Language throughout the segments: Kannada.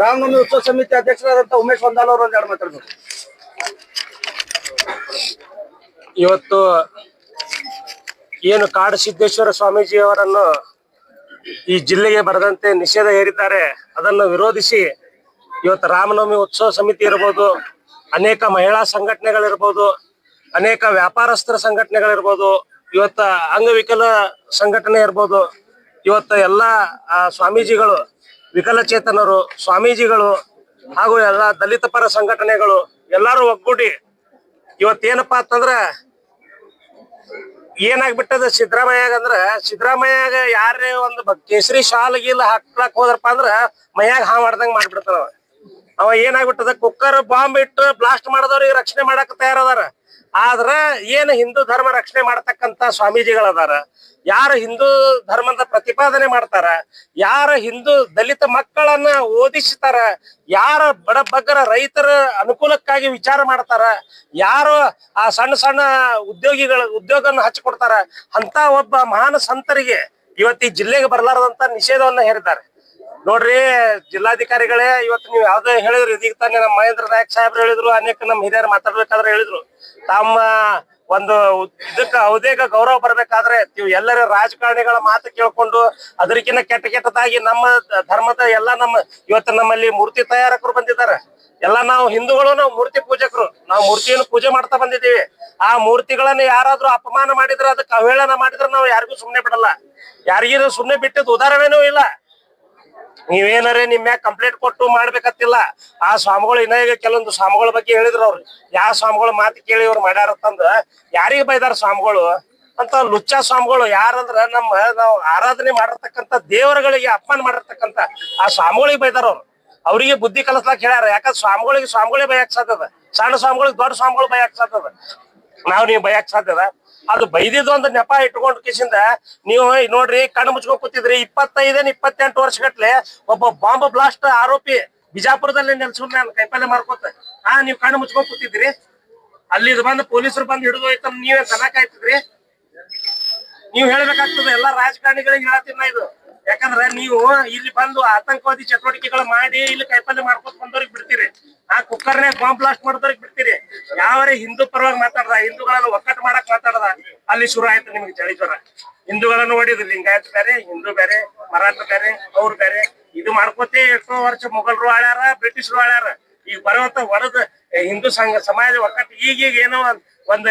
ರಾಮನವಮಿ ಉತ್ಸವ ಸಮಿತಿ ಅಧ್ಯಕ್ಷರಾದಂತ ಉಮೇಶ್ ಹೊಂದಾಲ್ ಅವರು ಒಂದೆರಡು ಮಾತಾಡ್ಬೇಕು. ಇವತ್ತು ಏನು ಕಾಡು ಸಿದ್ದೇಶ್ವರ ಸ್ವಾಮೀಜಿ ಅವರನ್ನು ಈ ಜಿಲ್ಲೆಗೆ ಬರದಂತೆ ನಿಷೇಧ ಹೇರಿದ್ದಾರೆ. ಅದನ್ನು ವಿರೋಧಿಸಿ ಇವತ್ತು ರಾಮನವಮಿ ಉತ್ಸವ ಸಮಿತಿ ಇರ್ಬೋದು, ಅನೇಕ ಮಹಿಳಾ ಸಂಘಟನೆಗಳಿರ್ಬೋದು, ಅನೇಕ ವ್ಯಾಪಾರಸ್ಥರ ಸಂಘಟನೆಗಳಿರ್ಬೋದು, ಇವತ್ತ ಅಂಗವಿಕಲ ಸಂಘಟನೆ ಇರ್ಬೋದು, ಇವತ್ತ ಎಲ್ಲ ಸ್ವಾಮೀಜಿಗಳು ವಿಕಲಚೇತನರು, ಸ್ವಾಮೀಜಿಗಳು ಹಾಗೂ ಎಲ್ಲ ದಲಿತ ಪರ ಸಂಘಟನೆಗಳು ಎಲ್ಲರೂ ಒಗ್ಗೂಡಿ ಇವತ್ತೇನಪ್ಪ ಅಂತಂದ್ರ ಏನಾಗ್ಬಿಟ್ಟದ ಸಿದ್ದರಾಮಯ್ಯಾಗ ಅಂದ್ರ ಸಿದ್ದರಾಮಯ್ಯಾಗ ಯಾರೇ ಒಂದು ಕೇಸರಿ ಶಾಲ್ ಗೀಲ್ ಹಾಕ್ಲಾಕ್ ಹೋದ್ರಪ್ಪ ಅಂದ್ರ ಮೈಯಾಗ ಹಾ ಮಾಡ್ದಂಗ ಮಾಡ್ಬಿಡ್ತಾನ ಅವ ಏನಾಗ್ಬಿಟ್ಟದ? ಕುಕ್ಕರ್ ಬಾಂಬ್ ಇಟ್ಟು ಬ್ಲಾಸ್ಟ್ ಮಾಡದವ್ರಿಗೆ ರಕ್ಷಣೆ ಮಾಡಕ್ ತಯಾರದಾರ. ಆದ್ರ ಏನ್ ಹಿಂದೂ ಧರ್ಮ ರಕ್ಷಣೆ ಮಾಡತಕ್ಕಂತ ಸ್ವಾಮೀಜಿಗಳದಾರ, ಯಾರು ಹಿಂದೂ ಧರ್ಮದ ಪ್ರತಿಪಾದನೆ ಮಾಡ್ತಾರ, ಯಾರ ಹಿಂದೂ ದಲಿತ ಮಕ್ಕಳನ್ನ ಓದಿಸ್ತಾರ, ಯಾರ ಬಡ ಬಗ್ಗರ ರೈತರ ಅನುಕೂಲಕ್ಕಾಗಿ ವಿಚಾರ ಮಾಡ್ತಾರ, ಯಾರು ಆ ಸಣ್ಣ ಸಣ್ಣ ಉದ್ಯೋಗಿಗಳ ಉದ್ಯೋಗವನ್ನು ಹಚ್ಚಿಕೊಡ್ತಾರ ಅಂತ ಒಬ್ಬ ಮಹಾನ್ ಸಂತರಿಗೆ ಇವತ್ತಿ ಜಿಲ್ಲೆಗೆ ಬರಲಾರದಂತ ನಿಷೇಧವನ್ನ ಹೇರಿದ್ದಾರೆ. ನೋಡ್ರಿ, ಜಿಲ್ಲಾಧಿಕಾರಿಗಳೇ ಇವತ್ತು ನೀವು ಯಾವ್ದೇ ಹೇಳಿದ್ರು, ಇದೀಗ ತಾನೇ ನಮ್ಮ ಮಹೇಂದ್ರ ನಾಯಕ್ ಸಾಹೇಬ್ರು ಹೇಳಿದ್ರು, ಅನೇಕ ನಮ್ಮ ಹಿರಿಯರು ಮಾತಾಡ್ಬೇಕಾದ್ರೆ ಹೇಳಿದ್ರು. ತಮ್ಮ ಒಂದು ಇದಕ್ಕ ಅವಧೇಗ ಗೌರವ ಬರ್ಬೇಕಾದ್ರೆ ನೀವು ಎಲ್ಲರ ರಾಜಕಾರಣಿಗಳ ಮಾತು ಕೇಳ್ಕೊಂಡು ಅದಕ್ಕಿಂತ ಕೆಟ್ಟ ಕೆಟ್ಟದಾಗಿ ನಮ್ಮ ಧರ್ಮದ ಎಲ್ಲ ನಮ್ಮ, ಇವತ್ತು ನಮ್ಮಲ್ಲಿ ಮೂರ್ತಿ ತಯಾರಕರು ಬಂದಿದ್ದಾರೆ. ಎಲ್ಲ ನಾವು ಹಿಂದೂಗಳು, ನಾವು ಮೂರ್ತಿ ಪೂಜಕರು. ನಾವು ಮೂರ್ತಿಯನ್ನು ಪೂಜೆ ಮಾಡ್ತಾ ಬಂದಿದ್ದೀವಿ. ಆ ಮೂರ್ತಿಗಳನ್ನ ಯಾರಾದ್ರೂ ಅಪಮಾನ ಮಾಡಿದ್ರೆ, ಅದಕ್ಕೆ ಅವಹೇಳನ ಮಾಡಿದ್ರೆ ನಾವು ಯಾರಿಗೂ ಸುಮ್ನೆ ಬಿಡಲ್ಲ. ಯಾರಿಗೂ ಸುಮ್ಮನೆ ಬಿಟ್ಟಿದ್ದು ಉದಾಹರಣೆನೂ ಇಲ್ಲ. ನೀವೇನಾರೆ ನಿಮ್ಮ ಕಂಪ್ಲೇಂಟ್ ಕೊಟ್ಟು ಮಾಡ್ಬೇಕತ್ತಿಲ್ಲ. ಆ ಸ್ವಾಮಿಗಳು ಇನ್ನ ಈಗ ಕೆಲವೊಂದು ಸ್ವಾಮಿಗಳ ಬಗ್ಗೆ ಹೇಳಿದ್ರು ಅವ್ರು. ಯಾವ ಸ್ವಾಮಿಗಳ ಮಾತು ಕೇಳಿ ಅವ್ರು ಮಾಡ್ಯಾರತ್ತಂದ್ರ ಯಾರಿಗ ಬೈದಾರ ಸ್ವಾಮಿಗಳು? ಅಂತ ಲುಚ್ಚ ಸ್ವಾಮಿಗಳು ಯಾರಂದ್ರ ನಮ್ಮ ನಾವು ಆರಾಧನೆ ಮಾಡಿರ್ತಕ್ಕಂಥ ದೇವರುಗಳಿಗೆ ಅಪಮಾನ ಮಾಡಿರ್ತಕ್ಕಂಥ ಆ ಸ್ವಾಮಿಗಳಿಗೆ ಬೈದಾರ ಅವ್ರು. ಅವರಿಗೆ ಬುದ್ಧಿ ಕಲಿಸ್ಲಾಕ್ ಹೇಳ್ಯಾರ. ಯಾಕಂದ್ರೆ ಸ್ವಾಮಿಗಳಿಗೆ ಸ್ವಾಮಿಗಳೇ ಬಯಕ್ ಸಾಧ್ಯದ? ಸಣ್ಣ ಸ್ವಾಮಿಗಳಿಗೆ ದೊಡ್ಡ ಸ್ವಾಮಿಗಳು ಬಯಕ್ ಸಾಧ್ಯದ? ನಾವ್ ನೀವು ಬಯಕ್ ಸಾಧ್ಯದ? ಅದು ಬೈದಿದ್ದು ಒಂದು ನೆಪ ಇಟ್ಕೊಂಡ್ ಕಿಸಿಂದ ನೀವು ನೋಡ್ರಿ, ಕಣ್ಣು ಮುಚ್ಕೊಂಡ್ ಕೂತಿದ್ರಿ. ಇಪ್ಪತ್ತೈದೇನ್ ಇಪ್ಪತ್ತೆಂಟು ವರ್ಷಗಟ್ಲೆ ಒಬ್ಬ ಬಾಂಬ್ ಬ್ಲಾಸ್ಟ್ ಆರೋಪಿ ಬಿಜಾಪುರದಲ್ಲಿ ನೆಲ್ಸ್ಕೊಂಡ್ ನಾನು ಕೈಪಲ್ಲೆ ಮಾರ್ಕೋತ ಆ, ನೀವು ಕಣ್ಣು ಮುಚ್ಕೊಂಡ್ ಕೂತಿದ್ರಿ. ಅಲ್ಲಿ ಇದು ಬಂದು ಪೊಲೀಸರು ಬಂದು ಹಿಡಿದು ಹೋಯ್ತ ನೀವೇ ತನಕಾಯ್ತಿದ್ರಿ ನೀವ್ ಹೇಳ್ಬೇಕಾಗ್ತದೆ, ಎಲ್ಲಾ ರಾಜಕಾರಣಿಗಳಿಗೆ ಹೇಳ್ತೀನಿ ಇದು. ಯಾಕಂದ್ರೆ ನೀವು ಇಲ್ಲಿ ಬಂದು ಆತಂಕವಾದಿ ಚಟುವಟಿಕೆಗಳು ಮಾಡಿ ಇಲ್ಲಿ ಕೈಪಲ್ಯ ಮಾಡ್ಕೊತ ಬಂದವ್ರಿಗೆ ಬಿಡ್ತೀರಿ. ಆ ಕುಕ್ಕರ್ನೇ ಬಾಂಬ್ ಬ್ಲಾಸ್ಟ್ ಮಾಡೋದ್ರಿಗೆ ಬಿಡ್ತೀರಿ. ಯಾವರೇ ಹಿಂದೂ ಪರವಾಗಿ ಮಾತಾಡ್ದ, ಹಿಂದೂಗಳನ್ನ ಒಕ್ಕಟ್ಟು ಮಾಡಕ್ ಮಾತಾಡ್ದ, ಅಲ್ಲಿ ಶುರು ಆಯ್ತು ನಿಮ್ಗೆ ಚಳಿ ಜ್ವರ. ಹಿಂದೂಗಳನ್ನ ಹೊಡಿದ್ರು ಲಿಂಗಾಯತ್ ಬೇರೆ, ಹಿಂದೂ ಬೇರೆ, ಮರಾಠ ಬೇರೆ, ಅವ್ರು ಬೇರೆ. ಇದು ಮಾಡ್ಕೋತಿ ಎಷ್ಟೋ ವರ್ಷ ಮೊಘಲ್ರು ಆಳ್ಯಾರ, ಬ್ರಿಟಿಷರು ಆಳ್ಯಾರ. ಈಗ ಬರುವಂತ ಹೊಡೆದ ಹಿಂದೂ ಸಂಘ, ಸಮಾಜ ಒಕ್ಕಟ್ಟು ಈಗೀಗ ಏನೋ ಒಂದ್-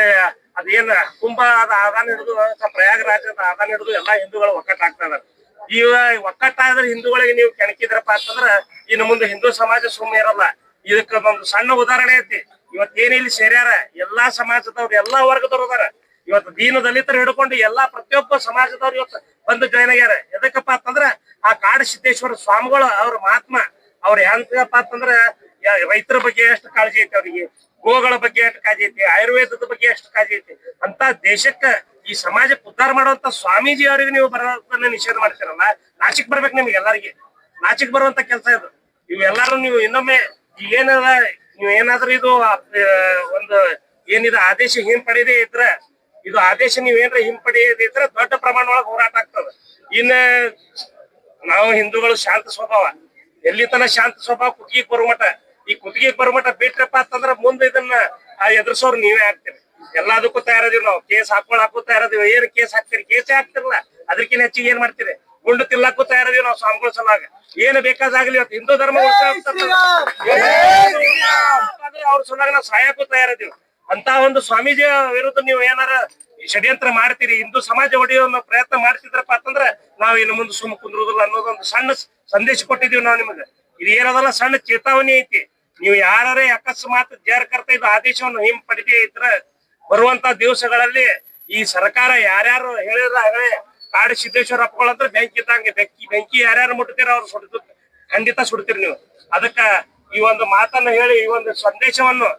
ಅದೇನ ಕುಂಭ ಅದ, ಆದಾನ ಹಿಡಿದು ಪ್ರಯಾಗರಾಜದ ಆದಾನ ಹಿಡಿದು ಎಲ್ಲಾ ಹಿಂದೂಗಳು ಒಕ್ಕಟ್ಟಾಗ್ತಾ ಇದಾರೆ. ಈಗ ಒಕ್ಕಟ್ಟಾದ್ರೆ ಹಿಂದೂಗಳಿಗೆ ನೀವು ಕೆಣಕಿದ್ರಪ್ಪ ಅಂತಂದ್ರ ಇನ್ನು ಮುಂದೆ ಹಿಂದೂ ಸಮಾಜ ಸುಮ್ಮನೆ ಇರಲ್ಲ. ಇದಕ್ಕ ಒಂದು ಸಣ್ಣ ಉದಾಹರಣೆ ಐತಿ. ಇವತ್ ಏನ್ ಇಲ್ಲಿ ಸೇರ್ಯಾರ? ಎಲ್ಲಾ ಸಮಾಜದವ್ರು, ಎಲ್ಲಾ ವರ್ಗದವ್ರು ಅದಾರ. ಇವತ್ತು ದೀನ ದಲಿತರು ಹಿಡ್ಕೊಂಡು ಎಲ್ಲಾ ಪ್ರತಿಯೊಬ್ಬ ಸಮಾಜದವ್ರು ಇವತ್ತು ಬಂದು ಜಾಯ್ನ್ ಆಗ್ಯಾರ. ಎದಕ್ಕಪ್ಪ ಅಂತಂದ್ರ ಆ ಕಾಡ ಸಿದ್ದೇಶ್ವರ ಸ್ವಾಮಿಗಳು, ಅವ್ರ ಮಹಾತ್ಮ, ಅವ್ರ ಹೆಂಗಪ್ಪ ಅಂತಂದ್ರ ರೈತರ ಬಗ್ಗೆ ಎಷ್ಟು ಕಾಳಜಿ ಐತಿ ಅವ್ರಿಗೆ? ಗೋಗಳ ಬಗ್ಗೆ ಎಷ್ಟು ಕಾಳಜಿ ಐತಿ? ಆಯುರ್ವೇದದ ಬಗ್ಗೆ ಎಷ್ಟು ಕಾಳಜಿ ಐತಿ? ಅಂತ ದೇಶಕ್ಕ ಈ ಸಮಾಜಕ್ಕೆ ಉದ್ಧಾರ ಮಾಡುವಂತ ಸ್ವಾಮೀಜಿ ಅವರಿಗೆ ನೀವು ಬರೋದನ್ನ ನಿಷೇಧ ಮಾಡ್ತೀರಲ್ಲ? ನಾಚಿಕ್ ಬರ್ಬೇಕು ನಿಮ್ಗೆ ಎಲ್ಲರಿಗೆ. ನಾಚಿಕ್ ಬರುವಂತ ಕೆಲಸ ಇದು. ಇವೆಲ್ಲಾರು ನೀವು ಇನ್ನೊಮ್ಮೆ ಏನದ ನೀವು ಏನಾದ್ರೂ ಇದು ಒಂದು ಏನಿದೆ ಆದೇಶ ಹಿಂಪಡೆಯದೇ ಇದ್ರ, ಇದು ಆದೇಶ ನೀವ್ ಏನ್ರ ಹಿಂಪಡೆಯದೇ ಇದ್ರೆ ದೊಡ್ಡ ಪ್ರಮಾಣ ಒಳಗ ಹೋರಾಟ ಆಗ್ತದ. ಇನ್ನ ನಾವು ಹಿಂದೂಗಳು ಶಾಂತ ಸ್ವಭಾವ. ಎಲ್ಲಿ ತನ ಶಾಂತ ಸ್ವಭಾವ ಕುತ್ತಿಗೆ ಬರೋ ಮಟ ಈ ಕುತ್ತಿಗೆ ಬರೋ ಮಟ ಬಿಟ್ರಪ್ಪ ಅಂತಂದ್ರ ಮುಂದೆ ಇದನ್ನ ಎದುರಿಸೋರು ನೀವೇ ಆಗ್ತೀರಿ. ಎಲ್ಲದಕ್ಕೂ ತಯಾರದಿವ್ ನಾವು. ಕೇಸ್ ಹಾಕೊಳ್ ಹಾಕೋ ತಯಾರದಿವಿ. ಏನ್ ಕೇಸ್ ಹಾಕ್ತೀರಿ? ಕೇಸೇ ಹಾಕ್ತಿರಲ್ಲ ಅದಕ್ಕಿಂತ ಹೆಚ್ಚಿಗೆ ಏನ್ ಮಾಡ್ತೀರಿ? ಗುಂಡು ತಿಲ್ಲಕ್ಕೂ ತಯಾರದೀವಿ ನಾವು ಸ್ವಾಮಿಗಳ ಸಲಾಗ ಏನು ಬೇಕಾದಾಗ್ಲಿ ಇವತ್ತು ಹಿಂದೂ ಧರ್ಮ ಅವ್ರ ಸಲಾಗ ನಾವು ಸಹಾಯಕ್ಕೂ ತಯಾರದೀವಿ ಅಂತ ಒಂದು ಸ್ವಾಮೀಜಿ ವಿರುದ್ಧ ನೀವು ಏನಾರ ಷಡ್ಯಂತ್ರ ಮಾಡ್ತೀರಿ ಹಿಂದೂ ಸಮಾಜ ಒಡೆಯೋ ಪ್ರಯತ್ನ ಮಾಡ್ತಿದ್ರಪ್ಪ ಅಂತಂದ್ರೆ ನಾವ್ ಇನ್ನು ಮುಂದೆ ಸುಮ್ಮ ಕುಂದ್ರುದಿಲ್ಲ ಅನ್ನೋದೊಂದು ಸಣ್ಣ ಸಂದೇಶ ಕೊಟ್ಟಿದೀವಿ ನಾವು ನಿಮಗೆ. ಇದು ಏನದಲ್ಲ ಸಣ್ಣ ಚೇತಾವಣಿ ಐತಿ. ನೀವು ಯಾರೇ ಅಕಸ್ಮಾತ್ ಜಾರಕರ್ತ ಇದು ಆದೇಶವನ್ನು ಹಿಂಪಡಿಕೆ ಇದ್ರೆ ಬರುವಂತ ದಿವಸಗಳಲ್ಲಿ ಈ ಸರ್ಕಾರ ಯಾರ್ಯಾರು ಹೇಳಿದ್ರೆ ಆಗಲೇ ಕಾಡು ಸಿದ್ದೇಶ್ವರ ಅಪ್ಪಗಳಂದ್ರೆ ಬೆಂಕಿ ಇದ್ದಂಗೆ, ಬೆಂಕಿ ಬೆಂಕಿ ಯಾರ್ಯಾರು ಮುಟ್ತೀರ ಅವ್ರು ಸುಡ್ತು ಖಂಡಿತ ಸುಡ್ತೀರಿ ನೀವು. ಅದಕ್ಕ ಈ ಒಂದು ಮಾತನ್ನ ಹೇಳಿ, ಈ ಒಂದು ಸಂದೇಶವನ್ನು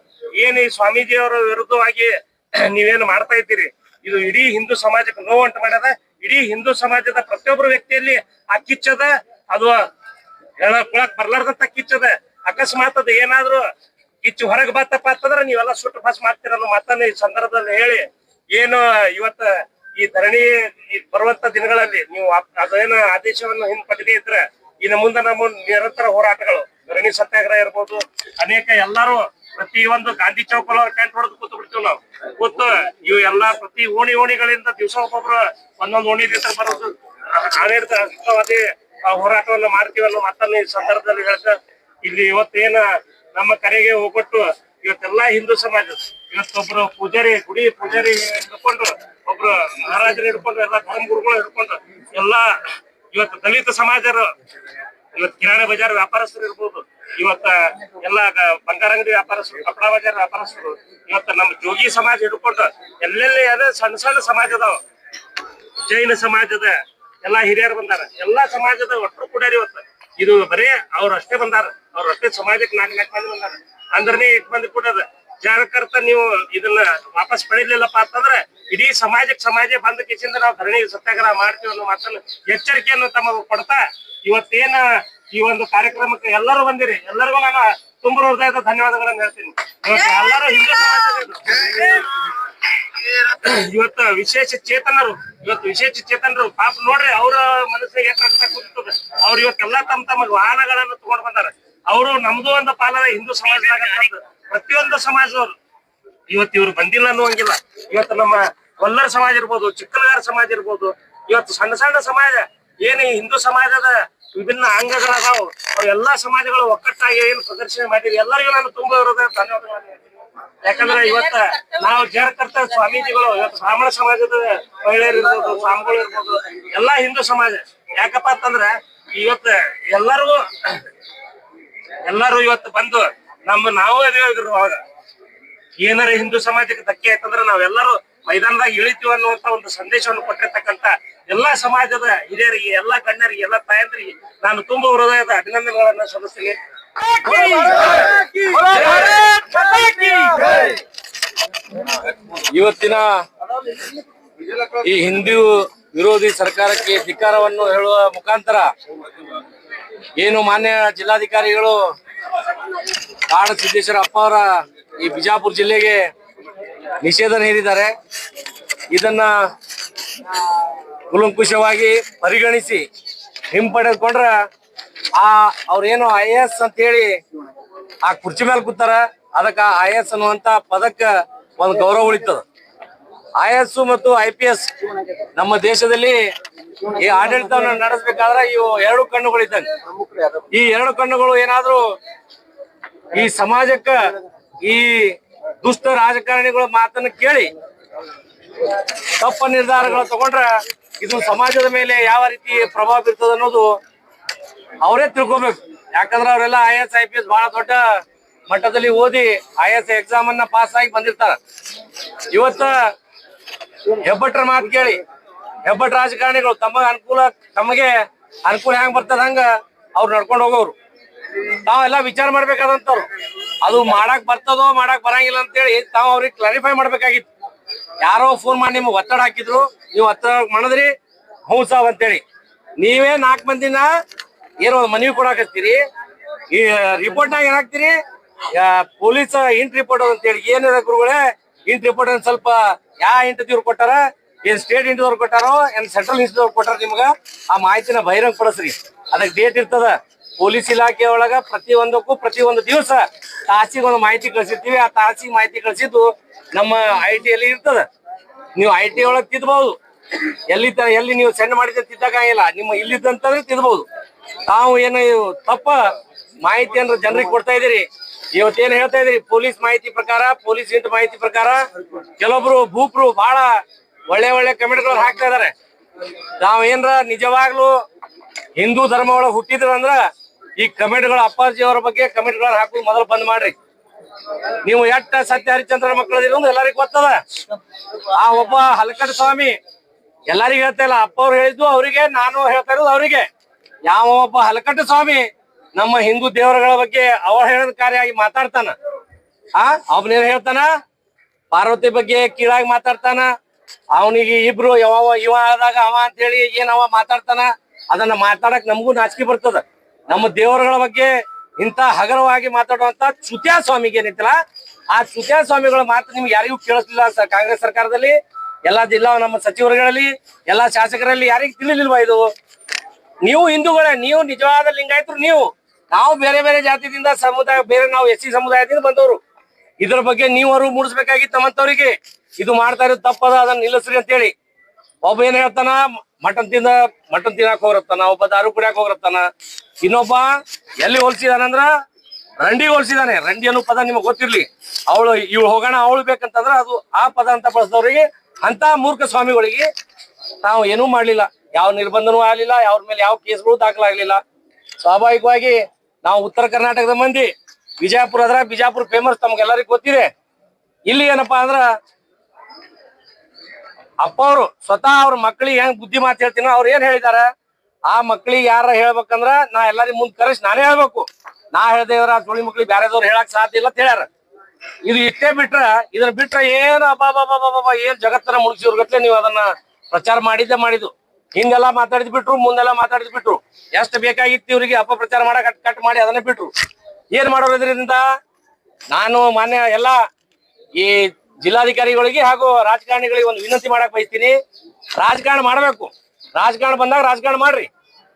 ಏನು ಈ ಸ್ವಾಮೀಜಿಯವರ ವಿರುದ್ಧವಾಗಿ ನೀವೇನು ಮಾಡ್ತಾ ಇದ್ದೀರಿ? ಇದು ಇಡೀ ಹಿಂದೂ ಸಮಾಜಕ್ಕೆ ನೋವು ಉಂಟು ಮಾಡ್ಯದ. ಇಡೀ ಹಿಂದೂ ಸಮಾಜದ ಪ್ರತಿಯೊಬ್ಬರು ವ್ಯಕ್ತಿಯಲ್ಲಿ ಆ ಕಿಚ್ಚದ, ಅದು ಹೇಳಕ್ ಬರ್ಲಾರ್ದಂತ ಕಿಚ್ಚದ. ಅಕಸ್ಮಾತ್ ಅದು ಏನಾದ್ರು ಕಿಚ್ಚು ಹೊರಗೆ ಬತ್ತಪ್ಪ ಅಂತಂದ್ರೆ ನೀವೆಲ್ಲ ಸುಟ್ಟು ಪಾಸ್ ಮಾಡ್ತೀರ ಅನ್ನೋ ಮಾತನ್ನ ಈ ಸಂದರ್ಭದಲ್ಲಿ ಹೇಳಿ, ಏನು ಇವತ್ತ ಈ ಧರಣಿ, ಈ ಬರುವಂತ ದಿನಗಳಲ್ಲಿ ನೀವು ಅದೇನ ಆದೇಶವನ್ನು ಹಿಂಪಡೆದೇ ಇದ್ರೆ, ಇನ್ನು ಮುಂದೆ ನಮ್ಮ ನಿರಂತರ ಹೋರಾಟಗಳು, ಧರಣಿ ಸತ್ಯಾಗ್ರಹ ಇರ್ಬೋದು, ಅನೇಕ ಎಲ್ಲಾರು ಪ್ರತಿಯೊಂದು ಗಾಂಧಿ ಚೌಕ್ ಅವ್ರ ಟೆಂಟ್ ಹೊಡೆದು ಕೂತು ಬಿಡ್ತೀವಿ ನಾವು. ಕೂತು ಇವು ಎಲ್ಲಾ ಪ್ರತಿ ಓಣಿ ಓಣಿಗಳಿಂದ ದಿವಸ ಒಬ್ಬೊಬ್ರು ಒಂದೊಂದು ಓಣಿ ದಿವಸ ಬರೋದು. ಅದೇ ಹೋರಾಟವನ್ನು ಮಾಡ್ತೀವಿ ಅನ್ನೋ ಮಾತನ್ನ ಈ ಸಂದರ್ಭದಲ್ಲಿ ಹೇಳ್ತಾ, ಇಲ್ಲಿ ಇವತ್ತೇನ ನಮ್ಮ ಕರೆಗೆ ಹೋಗ್ಬಿಟ್ಟು ಇವತ್ತೆಲ್ಲಾ ಹಿಂದೂ ಸಮಾಜ, ಇವತ್ತೊಬ್ರು ಪೂಜಾರಿ, ಗುಡಿ ಪೂಜಾರಿ ಹಿಡ್ಕೊಂಡು, ಒಬ್ರು ಮಹಾರಾಜರು ಹಿಡ್ಕೊಂಡು, ಎಲ್ಲಾ ಧರ್ಮ ಗುರುಗಳು ಹಿಡ್ಕೊಂಡು, ಎಲ್ಲಾ ಇವತ್ತು ದಲಿತ ಸಮಾಜರು, ಇವತ್ತು ಕಿರಾಣಿ ಬಜಾರ್ ವ್ಯಾಪಾರಸ್ಥರು ಇರ್ಬೋದು, ಇವತ್ತ ಎಲ್ಲ ಬಂಗಾರ ಅಂಗಡಿ ವ್ಯಾಪಾರಸ್ಥರು, ಕಪಡಾ ಬಜಾರ್ ವ್ಯಾಪಾರಸ್ಥರು, ಇವತ್ತ ನಮ್ಮ ಜೋಗಿ ಸಮಾಜ ಹಿಡ್ಕೊಂಡು, ಎಲ್ಲೆಲ್ಲಿ ಅದೇ ಸಣ್ಣ ಸಣ್ಣ ಸಮಾಜ ಅದಾವ ಜೈನ ಸಮಾಜದ ಎಲ್ಲಾ ಹಿರಿಯರು ಬಂದಾರ, ಎಲ್ಲಾ ಸಮಾಜದ ಒಟ್ಟರು ಕೂಡ ಇವತ್ತು. ಇದು ಬರೀ ಅವ್ರು ಅಷ್ಟೇ ಬಂದಾರ. ಅವ್ರ ಅಷ್ಟೇ ಸಮಾಜಕ್ಕೆ ನಾಲ್ಕು ನಾಲ್ಕು ಮಂದಿ ಬಂದಾರ ಅಂದ್ರನೇ ಇಟ್ ಮಂದಿ ಕೊಟ್ಟದ ಜಾಗಕರ್ತ ನೀವು ಇದನ್ನ ವಾಪಸ್ ಪಡೆಯಲಿಲ್ಲಪ್ಪ ಅಂತಂದ್ರೆ ಇಡೀ ಸಮಾಜಕ್ಕೆ ಸಮಾಜ ಬಂದ ಕಿಸಿಂದ ನಾವು ಧರಣಿ ಸತ್ಯಾಗ್ರಹ ಮಾಡ್ತೀವಿ ಅನ್ನೋ ಮಾತನ್ನು ಎಚ್ಚರಿಕೆಯನ್ನು ತಮಗೆ ಕೊಡ್ತಾ ಇವತ್ತೇನ ಈ ಒಂದು ಕಾರ್ಯಕ್ರಮಕ್ಕೆ ಎಲ್ಲರೂ ಬಂದಿರಿ. ಎಲ್ಲರಿಗೂ ನಾನು ತುಂಬ ಹೃದಯದ ಧನ್ಯವಾದಗಳನ್ನು ಹೇಳ್ತೀನಿ. ಎಲ್ಲರೂ ಹಿಂದೂ ಇವತ್ತು ವಿಶೇಷ ಚೇತನರು, ಇವತ್ತು ವಿಶೇಷ ಚೇತನರು. ಪಾಪ ನೋಡ್ರಿ ಅವ್ರ ಮನಸ್ಸಿಗೆ ಏನಾಗ್ತಾ ಕೂತದ. ಅವ್ರು ಇವತ್ತೆಲ್ಲಾ ತಮ್ಮ ತಮ್ಮ ವಾಹನಗಳನ್ನು ತಗೊಂಡ್ ಬಂದಾರ. ಅವರು ನಮ್ದು ಒಂದು ಪಾಲನ ಹಿಂದೂ ಸಮಾಜದಾಗ ಪ್ರತಿಯೊಂದು ಸಮಾಜದವ್ರು. ಇವತ್ತು ಇವ್ರು ಬಂದಿಲ್ಲ ಅನ್ನುವಂಗಿಲ್ಲ. ಇವತ್ತು ನಮ್ಮ ಕೊಲ್ಲರ ಸಮಾಜ ಇರ್ಬೋದು ಚಿಕ್ಕಲಗಾರ ಸಮಾಜ ಇರ್ಬೋದು, ಇವತ್ತು ಸಣ್ಣ ಸಣ್ಣ ಸಮಾಜ. ಏನು ಹಿಂದೂ ಸಮಾಜದ ವಿಭಿನ್ನ ಅಂಗಗಳದಾವು ಎಲ್ಲಾ ಸಮಾಜಗಳು ಒಕ್ಕಟ್ಟಾಗಿ ಏನು ಪ್ರದರ್ಶನ ಮಾಡಿರಿ ಎಲ್ಲರಿಗೂ ನಾನು ತುಂಬಾ ಇರೋದ. ಯಾಕಂದ್ರೆ ಇವತ್ತ ನಾವು ಜೇರಕರ್ತ ಸ್ವಾಮೀಜಿಗಳು, ಇವತ್ತು ಬ್ರಾಹ್ಮಣ ಸಮಾಜದ ಮಹಿಳೆಯರು ಇರ್ಬೋದು, ಸ್ವಾಮಿಗಳು ಇರ್ಬೋದು, ಎಲ್ಲಾ ಹಿಂದೂ ಸಮಾಜ. ಯಾಕಪ್ಪ ಅಂತಂದ್ರ, ಇವತ್ತ ಎಲ್ಲರಿಗೂ ಎಲ್ಲರೂ ಇವತ್ತು ಬಂದು ನಮ್ಮ ನಾವು ಅದೇ ಅವಾಗ. ಏನಾರ ಹಿಂದೂ ಸಮಾಜಕ್ಕೆ ಧಕ್ಕೆ ಆಯ್ತಂದ್ರೆ ನಾವೆಲ್ಲರೂ ಮೈದಾನದಾಗ ಇಳಿತೀವಿ ಅನ್ನುವಂತ ಒಂದು ಸಂದೇಶವನ್ನು ಕೊಟ್ಟಿರ್ತಕ್ಕಂತ ಎಲ್ಲಾ ಸಮಾಜದ ಹಿರಿಯರಿಗೆ, ಎಲ್ಲಾ ಗಣ್ಯರಿಗೆ, ಎಲ್ಲಾ ತಾಯಂದ್ರಿಗೆ ನಾನು ತುಂಬಾ ಹೃದಯದ ಅಭಿನಂದನೆಗಳನ್ನ ಸಲ್ಲಿಸ್ತೀನಿ. ಇವತ್ತಿನ ಈ ಹಿಂದೂ ವಿರೋಧಿ ಸರ್ಕಾರಕ್ಕೆ ಧಿಕ್ಕಾರವನ್ನು ಹೇಳುವ ಮುಖಾಂತರ ಏನು ಮಾನ್ಯ ಜಿಲ್ಲಾಧಿಕಾರಿಗಳು ಕಾಡ ಸಿದ್ದೇಶ್ವರ ಅಪ್ಪ ಅವರ ಈ ಬಿಜಾಪುರ ಜಿಲ್ಲೆಗೆ ನಿಷೇಧ ಹೇರಿದ್ದಾರೆ ಇದನ್ನ ಕುಲಂಕುಷವಾಗಿ ಪರಿಗಣಿಸಿ ಹಿಂಪಡೆದುಕೊಂಡ್ರ ಆ ಅವ್ರೇನು ಐ ಎ ಎಸ್ ಅಂತ ಹೇಳಿ ಆ ಕುರ್ಚಿ ಮೇಲೆ ಕೂತಾರ, ಅದಕ್ಕ ಐ ಎಸ್ ಅನ್ನುವಂತ ಪದಕ್ಕ ಒಂದು ಗೌರವ ಉಳಿತದ. ಐ ಎಸ್ ಮತ್ತು ಐ ಪಿ ಎಸ್ ನಮ್ಮ ದೇಶದಲ್ಲಿ ಈ ಆಡಳಿತವನ್ನು ನಡೆಸಬೇಕಾದ್ರೆ ಇವು ಎರಡು ಕಣ್ಣುಗಳಿದ್ದಂಗೆ ಈ ಎರಡು ಕಣ್ಣುಗಳು ಏನಾದ್ರೂ ಈ ಸಮಾಜಕ್ಕ ಈ ದುಷ್ಟ ರಾಜಕಾರಣಿಗಳ ಮಾತನ್ನು ಕೇಳಿ ತಪ್ಪ ನಿರ್ಧಾರಗಳು ತಗೊಂಡ್ರ ಇದು ಸಮಾಜದ ಮೇಲೆ ಯಾವ ರೀತಿ ಪ್ರಭಾವ ಬೀರ್ತದ ಅನ್ನೋದು ಅವರೇ ತಿಳ್ಕೊಬೇಕು. ಯಾಕಂದ್ರೆ ಅವರೆಲ್ಲ ಐ ಎಸ್ ಐ ಬಹಳ ದೊಡ್ಡ ಮಟ್ಟದಲ್ಲಿ ಓದಿ ಐ ಎಸ್ ಎಕ್ಸಾಮ್ ಅನ್ನ ಪಾಸ್ ಆಗಿ ಬಂದಿರ್ತಾರ. ಇವತ್ತ ಹೆಬ್ಬಟ್ರ ಮಾತು ಕೇಳಿ. ಹೆಬ್ಬಟ್ ರಾಜಕಾರಣಿಗಳು ತಮ್ಮ ಅನುಕೂಲ, ತಮಗೆ ಅನುಕೂಲ ಹೆಂಗ್ ಬರ್ತದ ಹಂಗ ಅವ್ರು ನಡ್ಕೊಂಡು ಹೋಗೋರು. ತಾವೆಲ್ಲ ವಿಚಾರ ಮಾಡ್ಬೇಕಾದಂತವ್ರು. ಅದು ಮಾಡಕ್ ಬರ್ತದೋ, ಮಾಡಕ್ ಬರಂಗಿಲ್ಲ ಅಂತೇಳಿ ತಾವ್ ಅವ್ರಿಗೆ ಕ್ಲಾರಿಫೈ ಮಾಡ್ಬೇಕಾಗಿತ್ತು. ಯಾರೋ ಫೋನ್ ಮಾಡಿ ನಿಮ್ಗೆ ಒತ್ತಡ ಹಾಕಿದ್ರು, ನೀವು ಒತ್ತಡ ಮಾಡಿದ್ರಿ, ಹ್ಞೂ ಸಾವ್ ಅಂತೇಳಿ. ನೀವೇ ನಾಲ್ಕು ಮಂದಿನ ಏನೋ ಮನವಿ ಕೊಡಾಕತ್ತೀರಿ, ಈ ರಿಪೋರ್ಟ್ನಾಗ ಏನಾಗ್ತೀರಿ ಪೊಲೀಸ್ ಇಂಟ್ ರಿಪೋರ್ಟ್ ಅಂತೇಳಿ. ಏನಿದೆ ಗುರುಗಳೇ ಇಂಟ್ ರಿಪೋರ್ಟ್ ಸ್ವಲ್ಪ ಯಾವ ಇಂಟದವ್ರು ಕೊಟ್ಟಾರ, ಏನ್ ಸ್ಟೇಟ್ ಇಂಟದವ್ರು ಕೊಟ್ಟಾರೋ, ಏನ್ ಸೆಂಟ್ರಲ್ ಇನ್ಸ್ಟಿಟ್ಯೂಟ್ ಕೊಟ್ಟಾರ ನಿಮ್ಗ ಆ ಮಾಹಿತಿನ ಬಹಿರಂಗ ಪಡಿಸ್ರಿ ಅದಕ್ಕೆ ಡೇಟ್ ಇರ್ತದ. ಪೊಲೀಸ್ ಇಲಾಖೆ ಒಳಗ ಪ್ರತಿ ಒಂದಕ್ಕೂ ಪ್ರತಿ ಒಂದು ದಿವಸ ತಾಸಿಗೆ ಒಂದು ಮಾಹಿತಿ ಕಳ್ಸಿರ್ತೀವಿ. ಆ ತಾಸಿಗೆ ಮಾಹಿತಿ ಕಳ್ಸಿದ್ದು ನಮ್ಮ ಐ ಟಿ ಅಲ್ಲಿ ಇರ್ತದ. ನೀವು ಐ ಟಿ ಒಳಗೆ ತಿದ್ಬಹುದು ಎಲ್ಲಿ ಎಲ್ಲಿ ನೀವು ಸೆಂಡ್ ಮಾಡಿದ್ರೆ ತಿದ್ದಕ್ಕಾಗಿಲ್ಲ ನಿಮ್ಮ ಇಲ್ಲಿದ್ದಂತಂದ್ರೆ ತಿದ್ಬಹುದು ತಾವು ಏನು ತಪ್ಪ ಮಾಹಿತಿ ಅಂದ್ರೆ ಜನರಿಗೆ ಕೊಡ್ತಾ ಇದೀರಿ ಇವತ್ತೇನ್ ಹೇಳ್ತಾ ಇದ್ರಿ? ಪೊಲೀಸ್ ಮಾಹಿತಿ ಪ್ರಕಾರ, ಪೊಲೀಸ್ ಇಂಟ್ ಮಾಹಿತಿ ಪ್ರಕಾರ ಕೆಲವೊಬ್ರು ಭೂಪ್ರು ಬಹಳ ಒಳ್ಳೆ ಒಳ್ಳೆ ಕಮೆಂಟ್ಗಳು ಹಾಕ್ತಾ ಇದಾರೆ. ನಾವ್ ಏನ್ರ ನಿಜವಾಗ್ಲೂ ಹಿಂದೂ ಧರ್ಮ ಒಳಗೆ ಹುಟ್ಟಿದ್ರ ಅಂದ್ರ ಈ ಕಮೆಂಟ್ಗಳು ಅಪ್ಪಾಜಿ ಅವರ ಬಗ್ಗೆ ಕಮೆಂಟ್ಗಳನ್ನ ಹಾಕುದು ಮೊದಲು ಬಂದ್ ಮಾಡ್ರಿ. ನೀವು ಎಟ್ಟ ಸತ್ಯ ಹರಿಚಂದ್ರ ಮಕ್ಕಳ ಅಂತ ಎಲ್ಲರಿಗೂ ಗೊತ್ತದ? ಆ ಒಬ್ಬ ಹಲಕಟ ಸ್ವಾಮಿ ಎಲ್ಲರಿಗೂ ಹೇಳ್ತಾ ಇಲ್ಲ, ಅಪ್ಪ ಅವ್ರು ಹೇಳಿದ್ದು ಅವರಿಗೆ, ನಾನು ಹೇಳ್ತಾ ಇರೋದು ಅವರಿಗೆ. ಯಾವ ಒಬ್ಬ ಹಲಕಟ್ಟ ಸ್ವಾಮಿ ನಮ್ಮ ಹಿಂದೂ ದೇವರುಗಳ ಬಗ್ಗೆ ಅವಹೇಳನಕಾರಿಯಾಗಿ ಮಾತಾಡ್ತಾನ. ಆ ಅವನೇನ್ ಹೇಳ್ತಾನ? ಪಾರ್ವತಿ ಬಗ್ಗೆ ಕೀಳಾಗಿ ಮಾತಾಡ್ತಾನ. ಅವನಿಗೆ ಇಬ್ರು ಯಾವ ಇವ ಆದಾಗ ಅವ ಅಂತ ಹೇಳಿ ಏನ್ ಅವ ಮಾತಾಡ್ತಾನ? ಅದನ್ನ ಮಾತಾಡಕ್ ನಮಗೂ ನಾಚಿಕೆ ಬರ್ತದ. ನಮ್ಮ ದೇವರುಗಳ ಬಗ್ಗೆ ಇಂತ ಹಗರವಾಗಿ ಮಾತಾಡುವಂತ ಚ್ಯುತ್ಯಾ ಸ್ವಾಮಿಗೆ ಏನೈತಲ್ಲ ಆ ಚ್ಯುತ್ಯಾ ಸ್ವಾಮಿಗಳ ಮಾತು ನಿಮ್ಗೆ ಯಾರಿಗೂ ಕೇಳಿಸ್ಲಿಲ್ಲ ಕಾಂಗ್ರೆಸ್ ಸರ್ಕಾರದಲ್ಲಿ? ಎಲ್ಲಾ ಜಿಲ್ಲಾ ನಮ್ಮ ಸಚಿವರುಗಳಲ್ಲಿ, ಎಲ್ಲಾ ಶಾಸಕರಲ್ಲಿ ಯಾರಿಗೂ ತಿಳಿಲಿಲ್ವಾ ಇದು? ನೀವು ಹಿಂದೂಗಳೇ, ನೀವು ನಿಜವಾದ ಲಿಂಗಾಯತರು, ನೀವು. ನಾವು ಬೇರೆ ಬೇರೆ ಜಾತಿದಿಂದ ಸಮುದಾಯ, ಬೇರೆ ನಾವು ಎಸ್ ಸಿ ಸಮುದಾಯದಿಂದ ಬಂದವರು. ಇದ್ರ ಬಗ್ಗೆ ನೀವು ಅರಿವು ಮೂಡಿಸ್ಬೇಕಾಗಿತ್ತು ನಮ್ಮಂತವ್ರಿಗೆ. ಇದು ಮಾಡ್ತಾ ಇರೋದು ತಪ್ಪದ, ಅದನ್ನ ನಿಲ್ಲಿಸ್ರಿ ಅಂತೇಳಿ. ಒಬ್ಬ ಏನ್ ಹೇಳ್ತಾನ, ಮಟನ್ ತಿಂದ, ಮಟನ್ ತಿನ್ನಕ್ ಹೋಗ್ರತ್ತಾನ, ಒಬ್ಬ ದಾರು ಕುಡಿಯಕ್ ಹೋಗ್ರತ್ತಾನ. ಇನ್ನೊಬ್ಬ ಎಲ್ಲಿ ಹೋಲ್ಸಿದಾನಂದ್ರ, ರಂಡಿ ಹೋಲ್ಸಿದಾನೆ. ರಂಡಿ ಅನ್ನೋ ಪದ ನಿಮಗ್ ಗೊತ್ತಿರ್ಲಿ. ಅವಳು ಇವ್ ಹೋಗೋಣ, ಅವಳು ಬೇಕಂತಂದ್ರ ಅದು ಆ ಪದ ಅಂತ ಬಳಸಿದವ್ರಿಗೆ ಅಂತ ಮೂರ್ಖ ಸ್ವಾಮಿಗಳಿಗೆ ನಾವು ಏನೂ ಮಾಡ್ಲಿಲ್ಲ. ಯಾವ ನಿರ್ಬಂಧನೂ ಆಗ್ಲಿಲ್ಲ ಅವ್ರ ಮೇಲೆ ಯಾವ ಕೇಸ್ಗಳು ದಾಖಲಾಗ್ಲಿಲ್ಲ ಸ್ವಾಭಾವಿಕವಾಗಿ ನಾವು ಉತ್ತರ ಕರ್ನಾಟಕದ ಮಂದಿ, ಬಿಜಾಪುರ ಅದ್ರ ಬಿಜಾಪುರ ಫೇಮಸ್ ತಮ್ಗೆಲ್ಲರಿಗೂ ಗೊತ್ತಿದೆ. ಇಲ್ಲಿ ಏನಪ್ಪಾ ಅಂದ್ರ ಅಪ್ಪ ಅವರು ಸ್ವತಃ ಅವ್ರ ಮಕ್ಳಿಗೆ ಹೆಂಗ್ ಬುದ್ಧಿ ಮಾತು ಹೇಳ್ತೀನೋ ಅವ್ರು ಏನ್ ಹೇಳಿದಾರ? ಆ ಮಕ್ಳಿಗೆ ಯಾರ ಹೇಳ್ಬೇಕಂದ್ರ ನಾ ಎಲ್ಲರಿಗೂ ಮುಂದ್ ಕರೆಸಿ ನಾನೇ ಹೇಳ್ಬೇಕು. ನಾ ಹೇಳ್ದೇವ್ರ ಸುಳಿ ಮಕ್ಳಿಗೆ ಬ್ಯಾರೆದವ್ರು ಹೇಳಕ್ ಸಾಧ್ಯ ಇಲ್ಲ ಅಂತ ಹೇಳ್ಯಾರ. ಇದು ಇಷ್ಟೇ ಬಿಟ್ರ, ಇದನ್ನ ಬಿಟ್ರ ಏನ್ ಅಬ್ಬಾ ಏನ್ ಜಗತ್ತನ್ನ ಮುಗಿಸಿವ್ರ ಗಟ್ಲೆ ನೀವು ಅದನ್ನ ಪ್ರಚಾರ ಮಾಡಿದ್ದೆ ಮಾಡಿದ್ದು. ಹಿಂಗೆಲ್ಲ ಮಾತಾಡಿದ್ ಬಿಟ್ರು, ಮುಂದೆಲ್ಲ ಮಾತಾಡಿದ್ ಬಿಟ್ರು. ಎಷ್ಟ್ ಬೇಕಾಗಿತ್ತು ಇವ್ರಿಗೆ ಅಪಪ್ರಚಾರ ಮಾಡಕ್ ಕಟ್ ಮಾಡಿ ಅದನ್ನ ಬಿಟ್ರು. ಏನ್ ಮಾಡೋರು ಇದರಿಂದ? ನಾನು ಮಾನ್ಯ ಎಲ್ಲ ಈ ಜಿಲ್ಲಾಧಿಕಾರಿಗಳಿಗೆ ಹಾಗೂ ರಾಜಕಾರಣಿಗಳಿಗೆ ಒಂದು ವಿನಂತಿ ಮಾಡಕ್ ಬಯಸ್ತೀನಿ. ರಾಜಕಾರಣ ಮಾಡ್ಬೇಕು. ರಾಜಕಾರಣ ಬಂದಾಗ ರಾಜಕಾರಣ ಮಾಡ್ರಿ.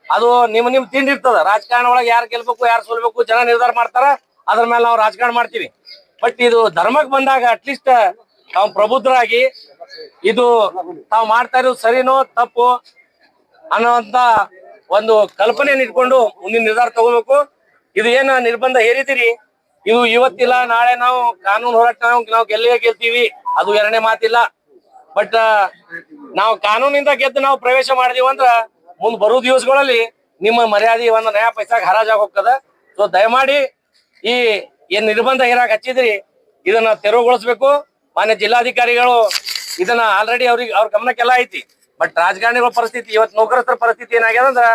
ಅದು ನಿಮ್ ನಿಮ್ ತಿಂಡಿ ಇರ್ತದ. ರಾಜಕಾರಣ ಒಳಗೆ ಯಾರು ಗೆಲ್ಬೇಕು, ಯಾರು ಸೋಲ್ಬೇಕು, ಜನ ನಿರ್ಧಾರ ಮಾಡ್ತಾರ, ಅದ್ರ ಮೇಲೆ ನಾವು ರಾಜಕಾರಣ ಮಾಡ್ತೀವಿ. ಬಟ್ ಇದು ಧರ್ಮಕ್ಕೆ ಬಂದಾಗ ಅಟ್ಲೀಸ್ಟ್ ತಾವು ಪ್ರಬುದ್ಧರಾಗಿ, ಇದು ತಾವು ಮಾಡ್ತಾ ಇರೋದು ಸರಿನೋ, ತಪ್ಪು ಅನ್ನೋಂತ ಒಂದು ಕಲ್ಪನೆಯನ್ನು ಇಟ್ಕೊಂಡು ಮುಂದಿನ ನಿರ್ಧಾರ ತಗೋಬೇಕು. ಇದು ಏನ ನಿರ್ಬಂಧ ಹೇರಿದಿರಿ ಇದು ಇವತ್ತಿಲ್ಲ, ನಾಳೆ ನಾವು ಕಾನೂನು ಹೋರಾಟ ನಾವು ನಾವು ಗೆಲ್ಲೇ ಗೆಲ್ತೀವಿ. ಅದು ಎರಡನೇ ಮಾತಿಲ್ಲ. ಬಟ್ ನಾವು ಕಾನೂನಿಂದ ಗೆದ್ದು ನಾವು ಪ್ರವೇಶ ಮಾಡಿದೀವಿ ಅಂದ್ರ ಮುಂದ್ ಬರೋ ದಿವಸಗಳಲ್ಲಿ ನಿಮ್ಮ ಮರ್ಯಾದೆ ಒಂದು ನಯಾ ಪೈಸಾಗ ಹರಾಜಾಗ ಹೋಗ್ತದ ಸೊ ದಯಮಾಡಿ ಈ ಏನ್ ನಿರ್ಬಂಧ ಹೇರಾಕ್ ಹಚ್ಚಿದ್ರಿ, ಇದನ್ನ ತೆರವುಗೊಳಿಸ್ಬೇಕು. ಮಾನ್ಯ ಜಿಲ್ಲಾಧಿಕಾರಿಗಳು ಇದನ್ನ ಆಲ್ರೆಡಿ ಅವ್ರಿಗೆ ಅವ್ರ ಗಮನಕ್ಕೆಲ್ಲ ಐತಿ. ಬಟ್ ರಾಜಕಾರಣಿಗಳ ಪರಿಸ್ಥಿತಿ ಇವತ್ತು ನೌಕರಸ್ಥರ ಪರಿಸ್ಥಿತಿ ಏನಾಗ್ಯದ ಅಂದ್ರ,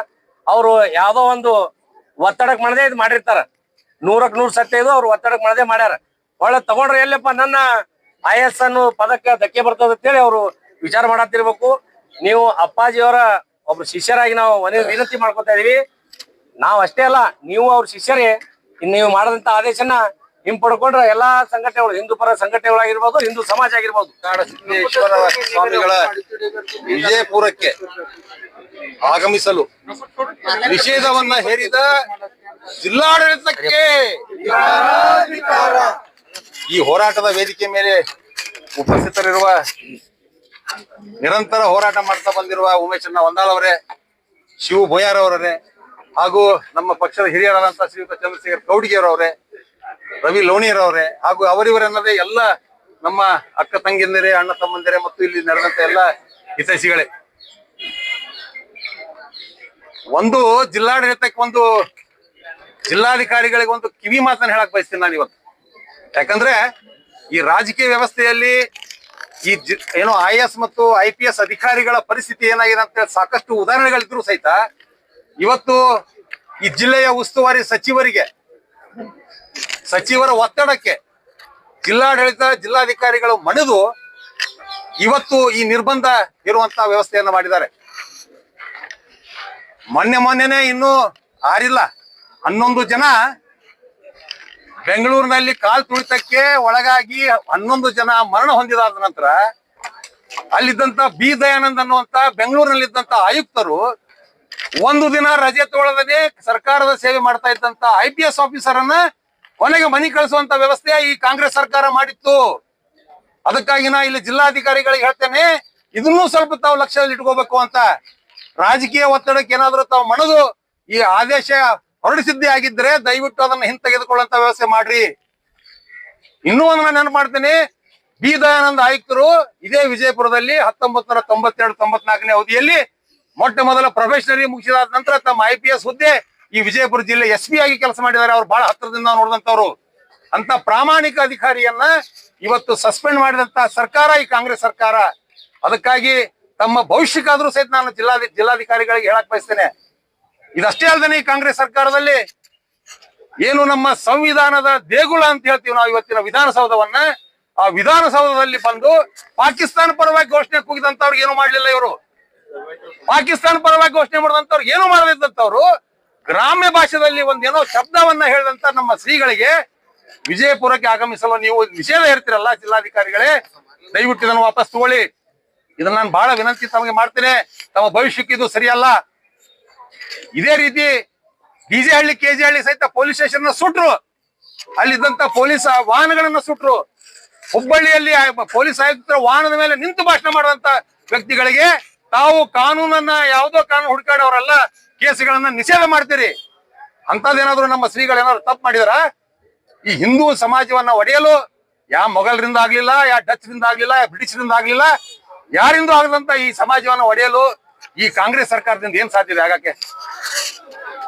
ಅವರು ಯಾವ್ದೋ ಒಂದು ಒತ್ತಡಕ್ ಮಾಡದೆ ಇದು ಮಾಡಿರ್ತಾರ. ನೂರಕ್ ನೂರ್ ಸತ್ಯ ಇದು, ಅವ್ರು ಒತ್ತಡಕ್ ಮಾಡದೆ ಮಾಡ್ಯಾರ. ಒಳ್ಳೆ ತಗೊಂಡ್ರೆ ಎಲ್ಲಪ್ಪ ನನ್ನ ಐ ಎಸ್ ಅನ್ನು ಪದಕ್ಕೆ ಧಕ್ಕೆ ಬರ್ತದ ಅಂತೇಳಿ ಅವರು ವಿಚಾರ ಮಾಡತ್ತಿರ್ಬೇಕು ನೀವು ಅಪ್ಪಾಜಿಯವರ ಒಬ್ರು ಶಿಷ್ಯರಾಗಿ ನಾವು ಮನೆ ವಿನಂತಿ ಮಾಡ್ಕೊತಾ ಇದೀವಿ. ನಾವು ಅಷ್ಟೇ ಅಲ್ಲ, ನೀವು ಅವ್ರ ಶಿಷ್ಯರೇ. ನೀವು ಮಾಡದಂತ ಆದೇಶನ ಹಿಂಪಡ್ಕೊಂಡ್ರೆ ಎಲ್ಲಾ ಸಂಘಟನೆಗಳು, ಹಿಂದೂ ಪರ ಸಂಘಟನೆಗಳಾಗಿರ್ಬೋದು, ಹಿಂದೂ ಸಮಾಜ ಆಗಿರ್ಬೋದು. ಸ್ವಾಮಿಗಳ ವಿಜಯಪುರಕ್ಕೆ ಆಗಮಿಸಲು ನಿಷೇಧವನ್ನ ಹೇರಿದ ಜಿಲ್ಲಾಡಳಿತಕ್ಕೆ ಈ ಹೋರಾಟದ ವೇದಿಕೆ ಮೇಲೆ ಉಪಸ್ಥಿತರಿರುವ, ನಿರಂತರ ಹೋರಾಟ ಮಾಡ್ತಾ ಬಂದಿರುವ ಉಮೇಶಣ್ಣ ಹೊಂದಾಳ್ ಅವರೇ, ಶಿವು ಬೊಯಾರ್ ಅವರೇ, ಹಾಗೂ ನಮ್ಮ ಪಕ್ಷದ ಹಿರಿಯರಾದಂತಹ ಶ್ರೀಯುತ ಚಂದ್ರಶೇಖರ್ ಕೌಡಿಗೆಯವರವರೇ ರವಿ ಲೋಣಿಯರವರೇ ಹಾಗೂ ಅವರಿವರನ್ನದೇ ಎಲ್ಲ ನಮ್ಮ ಅಕ್ಕ ತಂಗಿಂದರೆ ಅಣ್ಣ ತಮ್ಮಂದಿರೇ ಮತ್ತು ಇಲ್ಲಿ ನಡೆದಂತ ಎಲ್ಲ ಹಿತೈಷಿಗಳೇ. ಒಂದು ಜಿಲ್ಲಾಡಳಿತಕ್ಕೆ ಒಂದು ಜಿಲ್ಲಾಧಿಕಾರಿಗಳಿಗೆ ಒಂದು ಕಿವಿ ಮಾತನ್ನ ಹೇಳಕ್ ಬಯಸ್ತೀನಿ ನಾನು ಇವತ್ತು. ಯಾಕಂದ್ರೆ ಈ ರಾಜಕೀಯ ವ್ಯವಸ್ಥೆಯಲ್ಲಿ ಈ ಜಿ- ಏನೋ ಐ ಮತ್ತು ಐ ಅಧಿಕಾರಿಗಳ ಪರಿಸ್ಥಿತಿ ಏನಾಗಿದೆ ಅಂತ ಹೇಳಿ ಸಾಕಷ್ಟು ಉದಾಹರಣೆಗಳಿದ್ರು ಸಹಿತ. ಇವತ್ತು ಈ ಜಿಲ್ಲೆಯ ಉಸ್ತುವಾರಿ ಸಚಿವರಿಗೆ ಸಚಿವರ ಒತ್ತಡಕ್ಕೆ ಜಿಲ್ಲಾಡಳಿತ ಜಿಲ್ಲಾಧಿಕಾರಿಗಳು ಮಣಿದು ಇವತ್ತು ಈ ನಿರ್ಬಂಧ ಇರುವಂತಹ ವ್ಯವಸ್ಥೆಯನ್ನು ಮಾಡಿದ್ದಾರೆ. ಮೊನ್ನೆ ಮೊನ್ನೆನೆ ಇನ್ನೂ ಆರಿಲ್ಲ ಹನ್ನೊಂದು ಜನ ಬೆಂಗಳೂರಿನಲ್ಲಿ ಕಾಲ್ ತುಳಿತಕ್ಕೆ ಒಳಗಾಗಿ ಹನ್ನೊಂದು ಜನ ಮರಣ ಹೊಂದಿದಾದ ನಂತರ ಅಲ್ಲಿದ್ದಂತ ಬಿ ದಯಾನಂದ್ ಅನ್ನುವಂತ ಬೆಂಗಳೂರಿನಲ್ಲಿದ್ದಂತ ಆಯುಕ್ತರು ಒಂದು ದಿನ ರಜೆ ತಗೊಳ್ಳದೇ ಸರ್ಕಾರದ ಸೇವೆ ಮಾಡ್ತಾ ಇದ್ದಂತ ಐ ಪಿ ಎಸ್ ಆಫೀಸರ್ ಅನ್ನ ಕೊನೆಗೆ ಮನಿ ಕಳಿಸುವಂತ ವ್ಯವಸ್ಥೆ ಈ ಕಾಂಗ್ರೆಸ್ ಸರ್ಕಾರ ಮಾಡಿತ್ತು. ಅದಕ್ಕಾಗಿ ನಾ ಇಲ್ಲಿ ಜಿಲ್ಲಾಧಿಕಾರಿಗಳಿಗೆ ಹೇಳ್ತೇನೆ, ಇದನ್ನೂ ಸ್ವಲ್ಪ ತಾವು ಲಕ್ಷದಲ್ಲಿ ಇಟ್ಕೋಬೇಕು ಅಂತ. ರಾಜಕೀಯ ಒತ್ತಡಕ್ಕೆ ಏನಾದರೂ ತಾವು ಮಣದು, ಈ ಆದೇಶ ಹೊರಡಿಸಿದ್ದೇ ಆಗಿದ್ರೆ ದಯವಿಟ್ಟು ಅದನ್ನ ಹಿಂತೆಗೆದುಕೊಳ್ಳುವಂತ ವ್ಯವಸ್ಥೆ ಮಾಡ್ರಿ. ಇನ್ನೂ ಒಂದು ನಾನು ಮಾಡ್ತೇನೆ, ಬಿ. ದಯಾನಂದ ಆಯುಕ್ತರು ಇದೇ ವಿಜಯಪುರದಲ್ಲಿ ಹತ್ತೊಂಬತ್ ನೂರ ತೊಂಬತ್ತೆರಡು ತೊಂಬತ್ನಾಲ್ಕನೇ ಅವಧಿಯಲ್ಲಿ ಮೊಟ್ಟ ಮೊದಲ ಪ್ರೊಫೆಷನರಿ ಮುಗಿಸಿದ ನಂತರ ತಮ್ಮ ಐ ಹುದ್ದೆ ಈ ವಿಜಯಪುರ ಜಿಲ್ಲೆ ಎಸ್ ಪಿ ಆಗಿ ಕೆಲಸ ಮಾಡಿದ್ದಾರೆ. ಅವ್ರು ಬಹಳ ಹತ್ತಿರದಿಂದ ನೋಡಿದಂತವ್ರು ಅಂತ ಪ್ರಾಮಾಣಿಕ ಅಧಿಕಾರಿಯನ್ನ ಇವತ್ತು ಸಸ್ಪೆಂಡ್ ಮಾಡಿದಂತ ಸರ್ಕಾರ, ಈ ಕಾಂಗ್ರೆಸ್ ಸರ್ಕಾರ. ಅದಕ್ಕಾಗಿ ತಮ್ಮ ಭವಿಷ್ಯಕ್ಕಾದ್ರೂ ಸಹಿತ ನಾನು ಜಿಲ್ಲಾ ಜಿಲ್ಲಾಧಿಕಾರಿಗಳಿಗೆ ಹೇಳಕ್ ಬಯಸ್ತೇನೆ. ಇದಷ್ಟೇ ಅಲ್ಲದೆ ಈ ಕಾಂಗ್ರೆಸ್ ಸರ್ಕಾರದಲ್ಲಿ ಏನು ನಮ್ಮ ಸಂವಿಧಾನದ ದೇಗುಲ ಅಂತ ಹೇಳ್ತೀವಿ ನಾವು ಇವತ್ತಿನ ವಿಧಾನಸೌಧವನ್ನ. ಆ ವಿಧಾನಸೌಧದಲ್ಲಿ ಬಂದು ಪಾಕಿಸ್ತಾನ ಪರವಾಗಿ ಘೋಷಣೆ ಕೂಗಿದಂತವ್ರಿಗೆ ಏನು ಮಾಡ್ಲಿಲ್ಲ ಇವರು? ಪಾಕಿಸ್ತಾನ ಪರವಾಗಿ ಘೋಷಣೆ ಮಾಡಿದಂತವ್ರು ಏನು ಮಾಡದಿದ್ದಂತವ್ರು ಗ್ರಾಮ್ಯ ಭಾಷೆಯಲ್ಲಿ ಒಂದೇನೋ ಶಬ್ದವನ್ನ ಹೇಳಿದಂತ ನಮ್ಮ ಶ್ರೀಗಳಿಗೆ ವಿಜಯಪುರಕ್ಕೆ ಆಗಮಿಸಲು ನೀವು ನಿಷೇಧ ಇರ್ತೀರಲ್ಲ ಜಿಲ್ಲಾಧಿಕಾರಿಗಳೇ, ದಯವಿಟ್ಟು ಇದನ್ನು ವಾಪಸ್ ತಗೊಳ್ಳಿ. ಇದನ್ನ ನಾನು ಬಹಳ ವಿನಂತಿ ತಮಗೆ ಮಾಡ್ತೇನೆ. ತಮ್ಮ ಭವಿಷ್ಯಕ್ಕೆ ಇದು ಸರಿಯಲ್ಲ. ಇದೇ ರೀತಿ ಡಿಜೆ ಹಳ್ಳಿ ಕೆಜೆ ಹಳ್ಳಿ ಸಹಿತ ಪೊಲೀಸ್ ಸ್ಟೇಷನ್ ಸುಟ್ರು. ಅಲ್ಲಿದ್ದಂತ ಪೊಲೀಸ್ ವಾಹನಗಳನ್ನ ಸುಟ್ರು. ಹುಬ್ಬಳ್ಳಿಯಲ್ಲಿ ಪೊಲೀಸ್ ಆಯುಕ್ತರ ವಾಹನದ ಮೇಲೆ ನಿಂತು ಭಾಷಣ ಮಾಡುವಂತ ವ್ಯಕ್ತಿಗಳಿಗೆ ತಾವು ಕಾನೂನನ್ನ ಯಾವುದೋ ಕಾನೂನು ಹುಡುಕಾಡೋರೆಲ್ಲ, ಕೇಸುಗಳನ್ನ ನಿಷೇಧ ಮಾಡ್ತೀರಿ. ಅಂತದೇನಾದ್ರು ನಮ್ಮ ಶ್ರೀಗಳೇನಾದ್ರು ತಪ್ಪು ಮಾಡಿದಾರ? ಈ ಹಿಂದೂ ಸಮಾಜವನ್ನ ಒಡೆಯಲು ಯಾವ ಮೊಘಲರಿಂದ ಆಗ್ಲಿಲ್ಲ ಯಾವ ಡಚ್ರಿಂದ ಆಗ್ಲಿಲ್ಲ ಯಾವ ಬ್ರಿಟಿಷರಿಂದ ಆಗ್ಲಿಲ್ಲ, ಯಾರಿಂದ ಆಗದಂತ ಈ ಸಮಾಜವನ್ನ ಒಡೆಯಲು ಈ ಕಾಂಗ್ರೆಸ್ ಸರ್ಕಾರದಿಂದ ಏನ್ ಸಾಧ್ಯ ಇದೆ ಆಗಕ್ಕೆ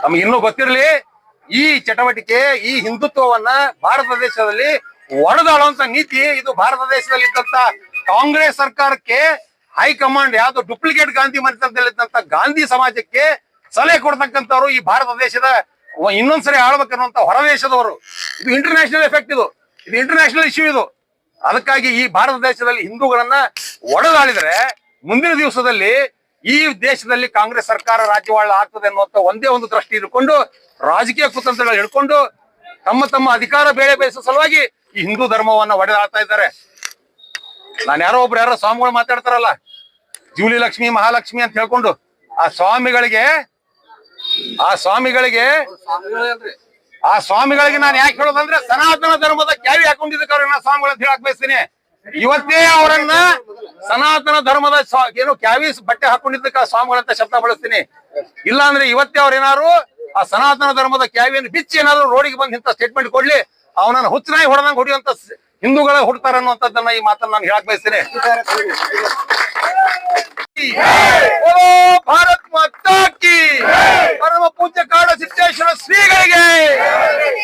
ನಮ್ಗೆ ಇನ್ನೂ ಗೊತ್ತಿರಲಿ, ಈ ಚಟವಟಿಕೆ, ಈ ಹಿಂದುತ್ವವನ್ನ ಭಾರತ ದೇಶದಲ್ಲಿ ಒಡೆದಾಳುವಂತ ನೀತಿ, ಇದು ಭಾರತ ದೇಶದಲ್ಲಿ ಇದ್ದಂತ ಕಾಂಗ್ರೆಸ್ ಸರ್ಕಾರಕ್ಕೆ ಹೈಕಮಾಂಡ್ ಯಾವ್ದು ಡುಪ್ಲಿಕೇಟ್ ಗಾಂಧಿ ಮನೆತನದಲ್ಲಿದ್ದಂತ ಗಾಂಧಿ ಸಮಾಜಕ್ಕೆ ಸಲಹೆ ಕೊಡ್ತಕ್ಕಂಥವ್ರು ಈ ಭಾರತ ದೇಶದ ಇನ್ನೊಂದ್ಸರಿ ಆಳ್ಬೇಕನ್ನುವಂತ ಹೊರ ದೇಶದವರು ಇದು ಇಂಟರ್ನ್ಯಾಷನಲ್ ಎಫೆಕ್ಟ್ ಇದು. ಇದು ಇಂಟರ್ನ್ಯಾಷನಲ್ ಇಶ್ಯೂ ಇದು. ಅದಕ್ಕಾಗಿ ಈ ಭಾರತ ದೇಶದಲ್ಲಿ ಹಿಂದೂಗಳನ್ನ ಒಡೆದಾಳಿದ್ರೆ ಮುಂದಿನ ದಿವಸದಲ್ಲಿ ಈ ದೇಶದಲ್ಲಿ ಕಾಂಗ್ರೆಸ್ ಸರ್ಕಾರ ರಾಜ್ಯವಾಳ ಆಗ್ತದೆ ಅನ್ನುವಂತ ಒಂದೇ ಒಂದು ದೃಷ್ಟಿ ಇಟ್ಕೊಂಡು ರಾಜಕೀಯ ಕುತಂತ್ರಗಳು ಹಿಡ್ಕೊಂಡು ತಮ್ಮ ತಮ್ಮ ಅಧಿಕಾರ ಬೇಳೆ ಬೇಯಿಸೋ ಸಲುವಾಗಿ ಈ ಹಿಂದೂ ಧರ್ಮವನ್ನ ಒಡೆದಾಡ್ತಾ ಇದ್ದಾರೆ. ನಾನು ಯಾರೋ ಒಬ್ರು ಯಾರೋ ಸ್ವಾಮಿಗಳು ಮಾತಾಡ್ತಾರಲ್ಲ. ಜೂಲಿ ಲಕ್ಷ್ಮಿ ಮಹಾಲಕ್ಷ್ಮಿ ಅಂತ ಹೇಳ್ಕೊಂಡು ಆ ಸ್ವಾಮಿಗಳಿಗೆ ಆ ಸ್ವಾಮಿಗಳಿಗೆ ಆ ಸ್ವಾಮಿಗಳಿಗೆ ನಾನು ಯಾಕೆ ಹೇಳೋದಂದ್ರೆ ಸನಾತನ ಧರ್ಮದ ಕ್ಯಾವಿ ಹಾಕೊಂಡಿದ್ದಕ್ಕೆ ಅವ್ರನ್ನ ಸ್ವಾಮಿಗಳು ಅಂತ ಹೇಳಕ್ ಬಯಸ್ತೀನಿ. ಇವತ್ತೇ ಅವರನ್ನ ಸನಾತನ ಧರ್ಮದ ಏನು ಕ್ಯಾವಿ ಬಟ್ಟೆ ಹಾಕೊಂಡಿದ್ದಕ್ಕೆ ಸ್ವಾಮಿಗಳಂತ ಶಬ್ದ ಬಳಸ್ತೀನಿ. ಇಲ್ಲ ಅಂದ್ರೆ ಇವತ್ತೇ ಅವ್ರೇನಾರು ಆ ಸನಾತನ ಧರ್ಮದ ಕ್ಯಾವಿಯನ್ನು ಬಿಚ್ಚಿ ಏನಾದ್ರು ರೋಡಿಗೆ ಬಂದು ಇಂಥ ಸ್ಟೇಟ್ಮೆಂಟ್ ಕೊಡ್ಲಿ, ಅವನನ್ನು ಹುಚ್ಚನಾಗಿ ಹೊಡೆದಂಗ್ ಹೊಡಿಯುವಂತ ಹಿಂದೂಗಳೇ ಹುಡ್ತಾರ ಅನ್ನುವಂಥದ್ದನ್ನ ಈ ಮಾತನ್ನ ನಾನು ಹೇಳಕ್ ಬಯಸ್ತೇನೆ. ಭಾರತ್ ಮಾತಾಕಿ ಪರಮ ಪೂಜ್ಯ ಕಾಡ ಸಿದ್ದೇಶ್ವರ ಶ್ರೀಗಳಿಗೆ,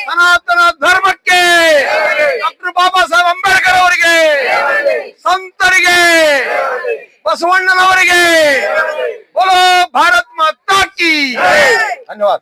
ಸನಾತನ ಧರ್ಮಕ್ಕೆ, ಡಾಕ್ಟರ್ ಬಾಬಾ ಸಾಹೇಬ್ ಅಂಬೇಡ್ಕರ್ ಅವರಿಗೆ, ಸಂತರಿಗೆ, ಬಸವಣ್ಣನವರಿಗೆ ಬೋಲೋ ಭಾರತ್ ಮಾತಾಕಿ ಧನ್ಯವಾದ.